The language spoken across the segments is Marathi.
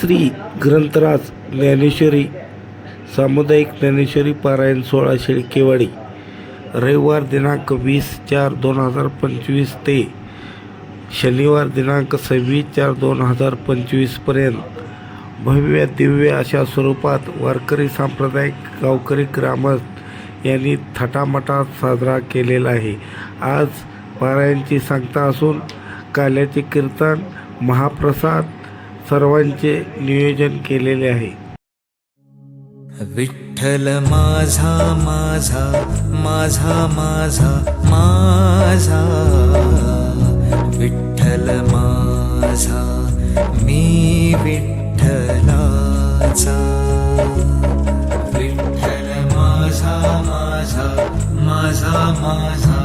श्री ग्रंथराज ज्ञानेश्वरी सामुदायिक ज्ञानेश्वरी पारायण सोळा शेळकेवाडी रविवार दिनांक वीस चार दोन हजार पंचवीस ते शनिवार दिनांक सव्वीस चार दोन हजार पंचवीसपर्यंत भव्य दिव्य अशा स्वरूपात वारकरी सांप्रदायिक गावकरी ग्रामस्थ यांनी थटामटात साजरा केलेला आहे. आज पारायणची सांगता असून काल्याचे कीर्तन महाप्रसाद सर्वांचे नियोजन केलेले आहे. विठ्ठल माझा माझा माझा माझा माझा. विठ्ठल माझा मी विठ्ठलाचा. विठ्ठल माझा माझा माझा माझा.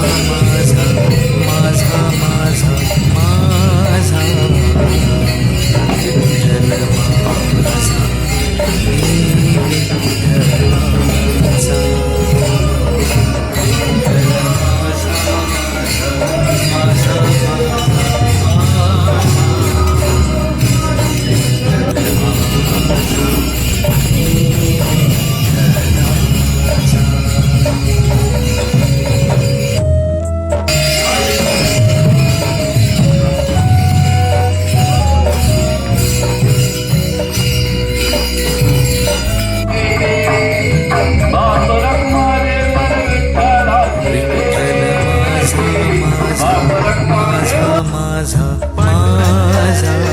माझा माझा माझा माझा माझा